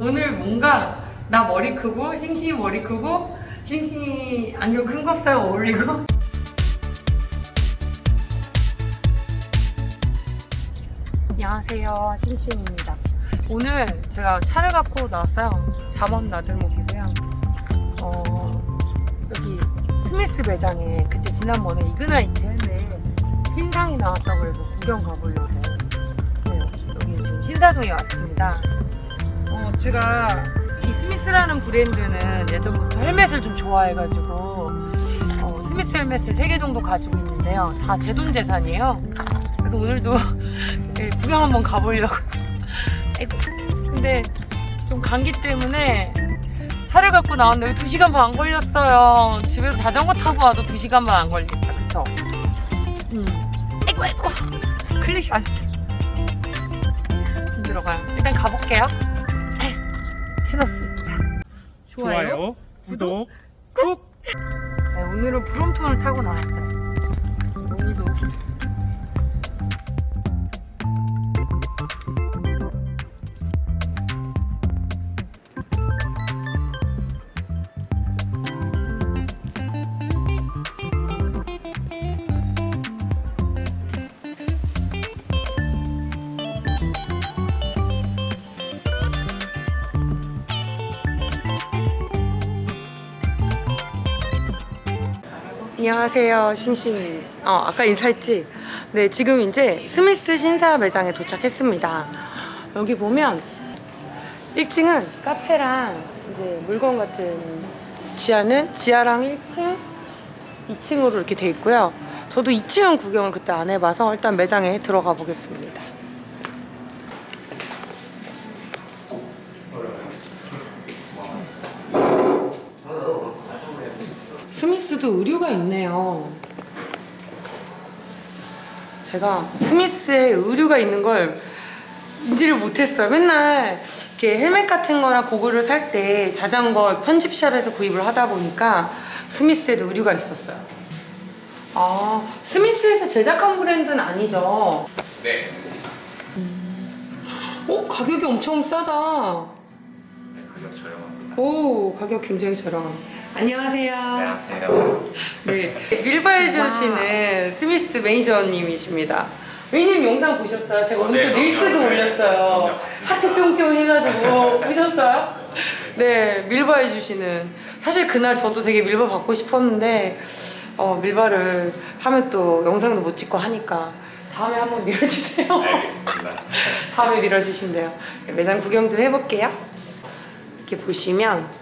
오늘 뭔가 나 머리 크고 싱싱이 머리 크고 싱싱이 안경 큰 거 써요 어울리고. 안녕하세요 싱싱입니다. 오늘 제가 차를 갖고 나왔어요. 잠원 나들목이고요. 어, 여기 스미스 매장에 그때 지난번에 이그나이트 했는데 신상이 나왔다고 해서 구경 가보려고 네, 여기 지금 신사동에 왔습니다 어, 제가 이 스미스라는 브랜드는 예전부터 헬멧을 좀 좋아해가지고 어, 스미스 헬멧을 3개 정도 가지고 있는데요. 다 제 돈 재산이에요. 그래서 오늘도 예, 구경 한번 가보려고. 근데 좀 감기 때문에 차를 갖고 나왔는데 2시간 반 걸렸어요. 집에서 자전거 타고 와도 2시간 반 안 걸리겠다. 그쵸? 음. 아이고, 아이고. 클릭이 안 돼. 힘들어가요. 일단 가볼게요. 신었습니다. 좋아요, 구독, 꾹! 네, 오늘은 브롬톤을 타고 나왔어요. 오늘도 안녕하세요, 싱싱. 어, 아까 인사했지? 네, 지금 이제 스미스 신사 매장에 도착했습니다. 여기 보면 1층은 카페랑 이제 물건 같은 지하는 지하랑 1층, 2층으로 이렇게 돼 있고요. 저도 2층은 구경을 그때 안 해봐서 일단 매장에 들어가 보겠습니다. 의류가 있네요. 제가 스미스에 의류가 있는 걸 인지를 못했어요. 맨날 이렇게 헬멧 같은 거나 고글을 살 때 자전거 편집샵에서 구입을 하다 보니까 스미스에도 의류가 있었어요. 아, 스미스에서 제작한 브랜드는 아니죠? 네. 어, 가격이 엄청 싸다. 네, 가격 저렴합니다. 오, 가격 굉장히 저렴합니다. 안녕하세요. 안녕하세요. 네. 밀바해 주시는 스미스 매니저님이십니다. 매니저님 영상 보셨어요? 제가 어, 오늘 네, 또 릴스도 그럼요. 네, 올렸어요. 그럼요, 봤습니다. 하트 뿅뿅 해가지고 보셨어요? 네, 밀바해 주시는. 사실 그날 저도 되게 밀바 받고 싶었는데 어, 밀바를 하면 또 영상도 못 찍고 하니까 다음에 한번 밀어주세요. 알겠습니다. 다음에 밀어주신대요. 네, 매장 구경 좀 해볼게요. 이렇게 보시면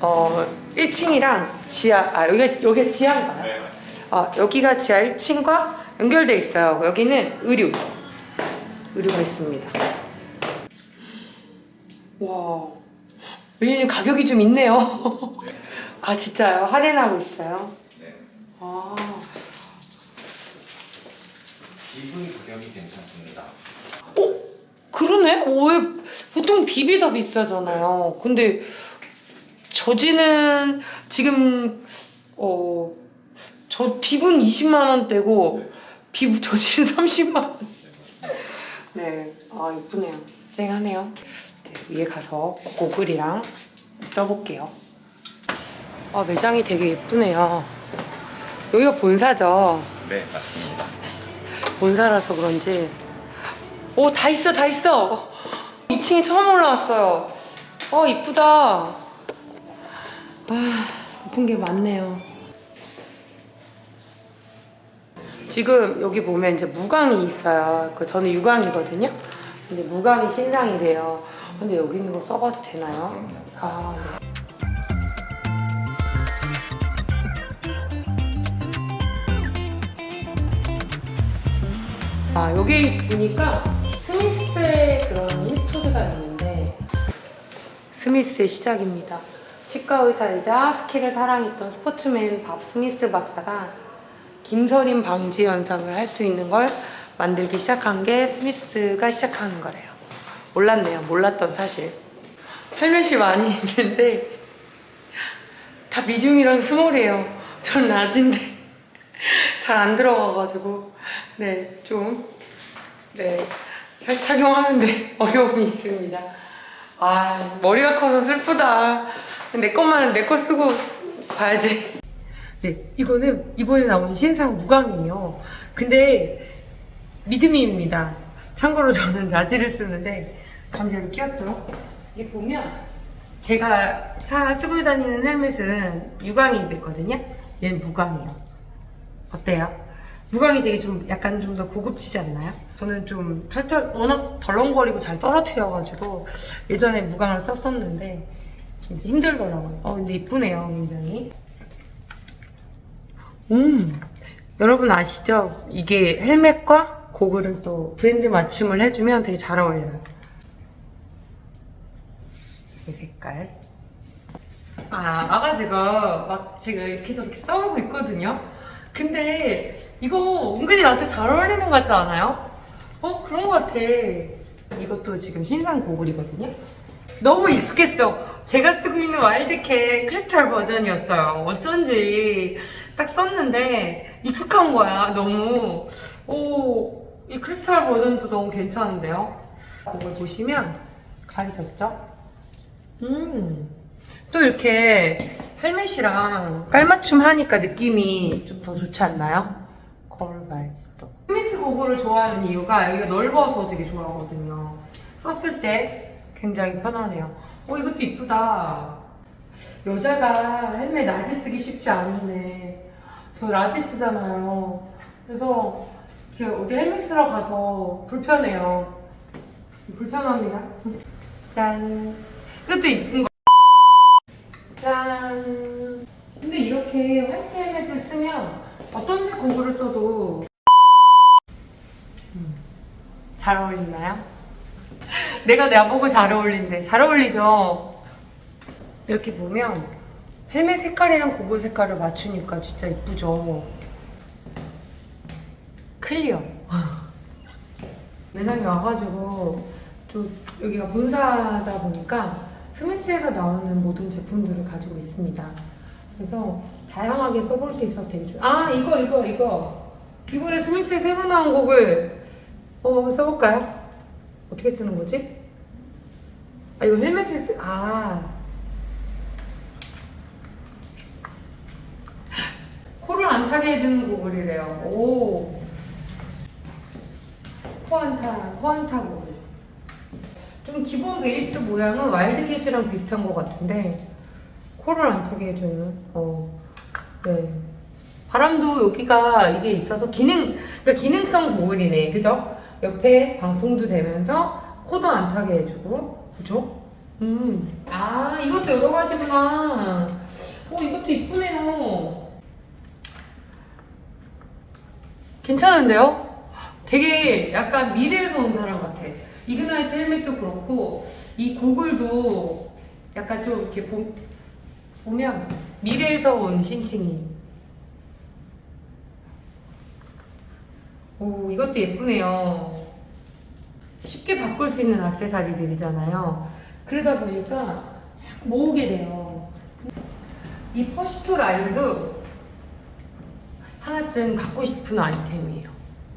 어 1층이랑 지하 아 여기 여기 지하인가요? 네, 맞습니다. 어, 여기가 지하 1층과 연결돼 있어요. 여기는 의류 의류가 있습니다. 와 메뉴 가격이 좀 있네요. 아 진짜요? 할인하고 있어요. 네. 아 기분 가격이 괜찮습니다. 그러네? 어, 왜 보통 비비 더 비싸잖아요. 근데 저지는 지금 어. 저 비분 20만 원대고 비부 저지는 30만 원. 네, 아 예쁘네요. 쨍하네요. 네, 위에 가서 고글이랑 써볼게요. 아 매장이 되게 예쁘네요. 여기가 본사죠. 네, 맞습니다. 본사라서 그런지 오 다 있어 다 있어 2층에 처음 올라왔어요 어 이쁘다 아 예쁜 게 많네요 지금 여기 보면 이제 무광이 있어요 그 저는 유광이거든요 근데 무광이 신상이래요 근데 여기 있는 거 써봐도 되나요? 그럼요. 아, 네. 아, 여기 보니까 스미스의 그런 히스토리가 있는데 스미스의 시작입니다. 치과 의사이자 스키를 사랑했던 스포츠맨 밥 스미스 박사가 김서림 방지 현상을 할 수 있는 걸 만들기 시작한 게 스미스가 시작하는 거래요. 몰랐네요. 몰랐던 사실. 헬멧이 많이 있는데 다 미디움이랑 스몰이에요. 전 라지인데 잘 안 들어가가지고 네 좀네잘 착용하는데 어려움이 있습니다. 아 머리가 커서 슬프다. 내 것만 내거 쓰고 봐야지. 네, 이거는 이번에 나온 신상 무광이에요. 근데 믿음이입니다. 참고로 저는 라지를 쓰는데 감자를 끼웠죠. 이게 보면 제가 사 쓰고 다니는 헬멧은 유광이 됐거든요. 얘는 무광이에요. 어때요? 무광이 되게 좀 약간 좀 더 고급지지 않나요? 저는 좀 털털 워낙 덜렁거리고 잘 떨어뜨려가지고 예전에 무광을 썼었는데 좀 힘들더라고요. 어 근데 이쁘네요 굉장히. 음 여러분 아시죠? 이게 헬멧과 고글을 또 브랜드 맞춤을 해주면 되게 잘 어울려요. 이 색깔. 아, 아가지가 막 지금 이렇게 저렇게 싸우고 있거든요. 근데 이거 은근히 나한테 잘 어울리는 것 같지 않아요? 어, 그런 것 같아. 이것도 지금 신상 고글이거든요. 너무 익숙했어. 제가 쓰고 있는 와일드캣 크리스탈 버전이었어요. 어쩐지 딱 썼는데 익숙한 거야. 너무. 오, 이 크리스탈 버전도 너무 괜찮은데요? 이걸 보시면 가이 졌죠? 음. 또 이렇게 헬멧이랑 깔맞춤 하니까 느낌이 좀 더 좋지 않나요? 거울 봐야지 또. 스미스 고글을 좋아하는 이유가 여기가 넓어서 되게 좋아하거든요. 썼을 때 굉장히 편하네요. 어, 이것도 이쁘다. 여자가 헬멧 라지 쓰기 쉽지 않은데 저 라지 쓰잖아요. 그래서 이렇게 어디 헬멧 쓰러 가서 불편해요. 불편합니다. 짠. 이것도 이쁜 거. 짠. 근데 이렇게 화이트 헬멧을 쓰면 어떤 색 고글을 써도 음, 잘 어울리나요? 내가 나보고 잘 어울린대. 잘 어울리죠? 이렇게 보면 헬멧 색깔이랑 고글 색깔을 맞추니까 진짜 이쁘죠? 클리어. 매장에 와가지고 좀 여기가 본사다 보니까 스미스에서 나오는 모든 제품들을 가지고 있습니다. 그래서 다양하게 써볼 수 있어서 되게 좋아요. 아 이거 이거 이거 이번에 스미스에 새로 나온 곡을 어 써볼까요? 어떻게 쓰는 거지? 아 이거 헬멧을 쓰... 아 코를 안 타게 해주는 고글이래요. 오. 코 안 타, 코 안 타 고글. 좀 기본 베이스 모양은 와일드캣이랑 비슷한 것 같은데 코를 안 타게 해주는 어 네. 바람도 여기가 이게 있어서 기능 그러니까 기능성 고글이네 그죠? 옆에 방풍도 되면서 코도 안 타게 해주고 그죠? 음 아 이것도 여러 가지구나 어 이것도 이쁘네요 괜찮은데요? 되게 약간 미래에서 온 사람 같아. 이그나이트 헬멧도 그렇고 이 고글도 약간 좀 이렇게 보, 보면 미래에서 온 싱싱이. 오 이것도 예쁘네요. 쉽게 바꿀 수 있는 액세서리들이잖아요. 그러다 보니까 모으게 돼요. 이 퍼시토 라인도 하나쯤 갖고 싶은 아이템이에요.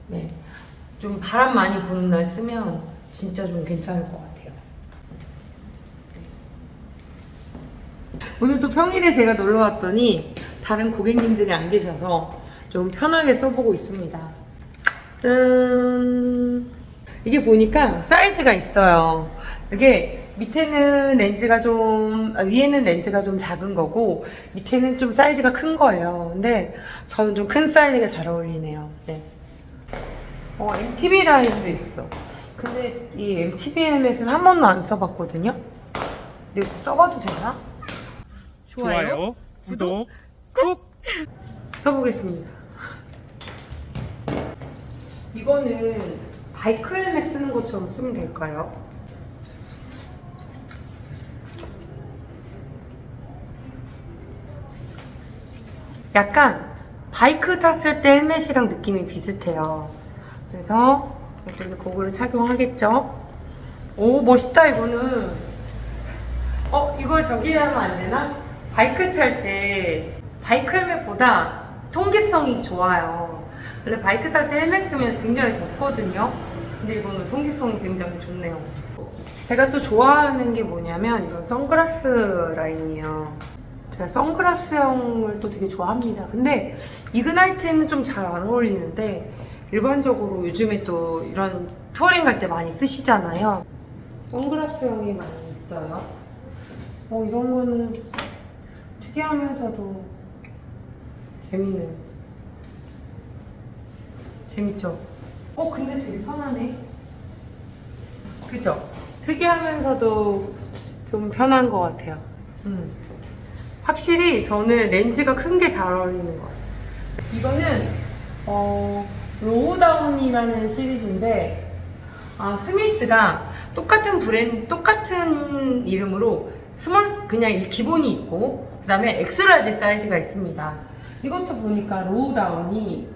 네. 좀 바람 많이 부는 날 쓰면 진짜 좀 괜찮을 것 같아요. 오늘 또 평일에 제가 놀러 왔더니 다른 고객님들이 안 계셔서 좀 편하게 써보고 있습니다. 짠! 이게 보니까 사이즈가 있어요. 이게 밑에는 렌즈가 좀, 아, 위에는 렌즈가 좀 작은 거고, 밑에는 좀 사이즈가 큰 거예요. 근데 저는 좀 큰 사이즈가 잘 어울리네요. 네. 어, MTB 라인도 있어. 근데 이 MTB 헬멧은 한 번도 안 써봤거든요? 근데 이거 써봐도 되나? 좋아요, 구독 꾹! 써보겠습니다. 이거는 바이크 헬멧 쓰는 것처럼 쓰면 될까요? 약간 바이크 탔을 때 헬멧이랑 느낌이 비슷해요. 그래서 이렇게 고글을 착용하겠죠? 오, 멋있다, 이거는. 어, 이거 저기 하면 안 되나? 바이크 탈 때 바이크 헬멧보다 통기성이 좋아요. 원래 바이크 탈 때 헬멧 쓰면 굉장히 덥거든요. 근데 이거는 통기성이 굉장히 좋네요. 제가 또 좋아하는 게 뭐냐면 이런 선글라스 라인이에요. 제가 선글라스형을 또 되게 좋아합니다. 근데 이그나이트에는 좀 잘 안 어울리는데 일반적으로 요즘에 또 이런 투어링 갈 때 많이 쓰시잖아요. 선글라스형이 많이 있어요. 어, 이런 거는 특이하면서도 재밌는. 재밌죠? 어, 근데 되게 편하네. 그죠? 특이하면서도 좀 편한 것 같아요. 음. 확실히 저는 렌즈가 큰 게 잘 어울리는 것 같아요. 이거는 어, 로우다운이라는 시리즈인데 아, 스미스가 똑같은 브랜드, 똑같은 이름으로 스몰 그냥 일- 기본이 있고 그다음에 엑스라지 사이즈가 있습니다. 이것도 보니까 로우다운이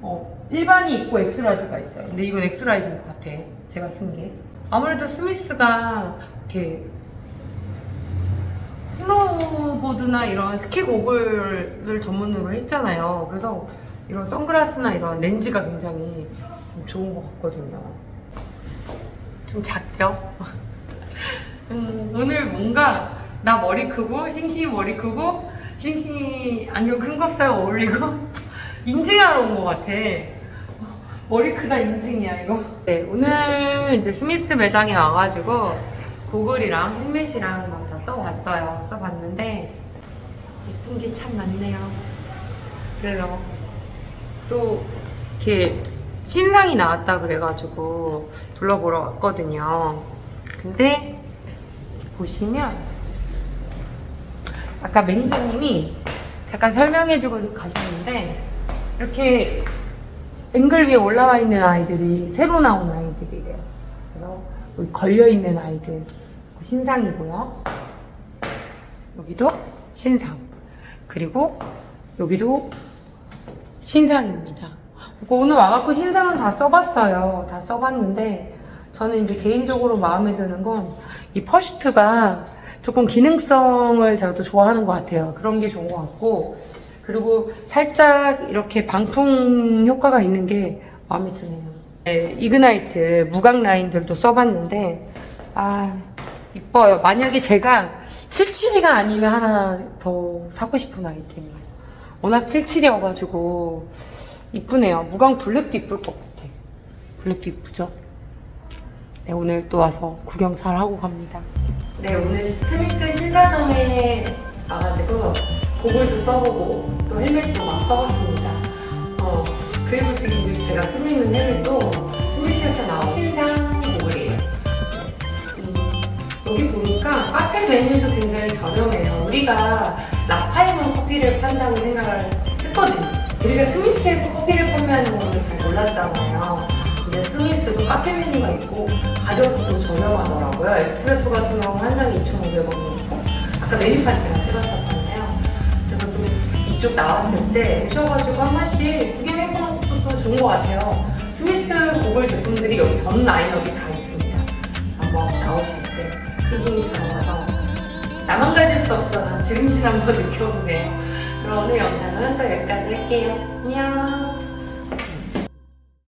어, 일반이 있고 엑스라지가 있어요. 근데 이건 엑스라지인 것 같아. 제가 쓴 게. 아무래도 스미스가 이렇게 스노우보드나 이런 스키 고글을 전문으로 했잖아요. 그래서 이런 선글라스나 이런 렌즈가 굉장히 좀 좋은 것 같거든요. 좀 작죠? 음, 오늘 뭔가 나 머리 크고 싱싱이 머리 크고 싱싱이 안경 큰 거 써야 어울리고 인증하러 온 것 같아. 머리 크다 인증이야 이거. 네 오늘 이제 스미스 매장에 와가지고 고글이랑 헬멧이랑 막 다 써봤어요. 써봤는데 예쁜 게 참 많네요. 그래서 또 이렇게 신상이 나왔다 그래가지고 둘러보러 왔거든요. 근데 보시면 아까 매니저님이 잠깐 설명해주고 가셨는데 이렇게 앵글 위에 올라와 있는 아이들이 새로 나온 아이들이래요. 그래서 여기 걸려 있는 아이들 신상이고요. 여기도 신상. 그리고 여기도 신상입니다. 오늘 와갖고 신상은 다 써봤어요. 다 써봤는데 저는 이제 개인적으로 마음에 드는 건 이 퍼슈트가 조금 기능성을 제가 또 좋아하는 것 같아요. 그런 게 좋은 것 같고 그리고 살짝 이렇게 방풍 효과가 있는 게 마음에 드네요. 네, 이그나이트 무광 라인들도 써봤는데 아 이뻐요. 만약에 제가 77이가 아니면 하나 더 사고 싶은 아이템이에요. 워낙 77이어가지고 이쁘네요. 무광 블랙도 이쁠 것 같아. 블랙도 이쁘죠? 네, 오늘 또 와서 구경 잘 하고 갑니다. 네, 오늘 스미스 신사점에 와가지고 고글도 써보고 또 헬멧도 막 써봤습니다. 어, 그리고 지금 제가 쓰고 있는 헬멧도 스미스에서 나온 신상 고글이에요. 음, 여기 보니까 카페 메뉴도 굉장히 저렴해요. 우리가 라파이만 커피를 판다고 생각을 했거든요. 우리가 스미스에서 커피를 판매하는 거는 잘 몰랐잖아요. 근데 스미스도 카페 메뉴가 있고 가격도 저렴하더라고요. 에스프레소 같은 경우는 한 잔에 2,500원이고 아까 메뉴판 제가 찍었었잖아요. 그래서 좀 이쪽 나왔을 때 오셔가지고 한 번씩 구경해보는 것도 또 좋은 것 같아요. 스미스 고글 제품들이 여기 전 라인업이 다 있습니다. 한번 나오실 때 싱싱이처럼 가서 나만 가질 수 없잖아. 지금씩 한번 느껴보세요. 그럼 오늘 영상은 또 여기까지 할게요. 안녕.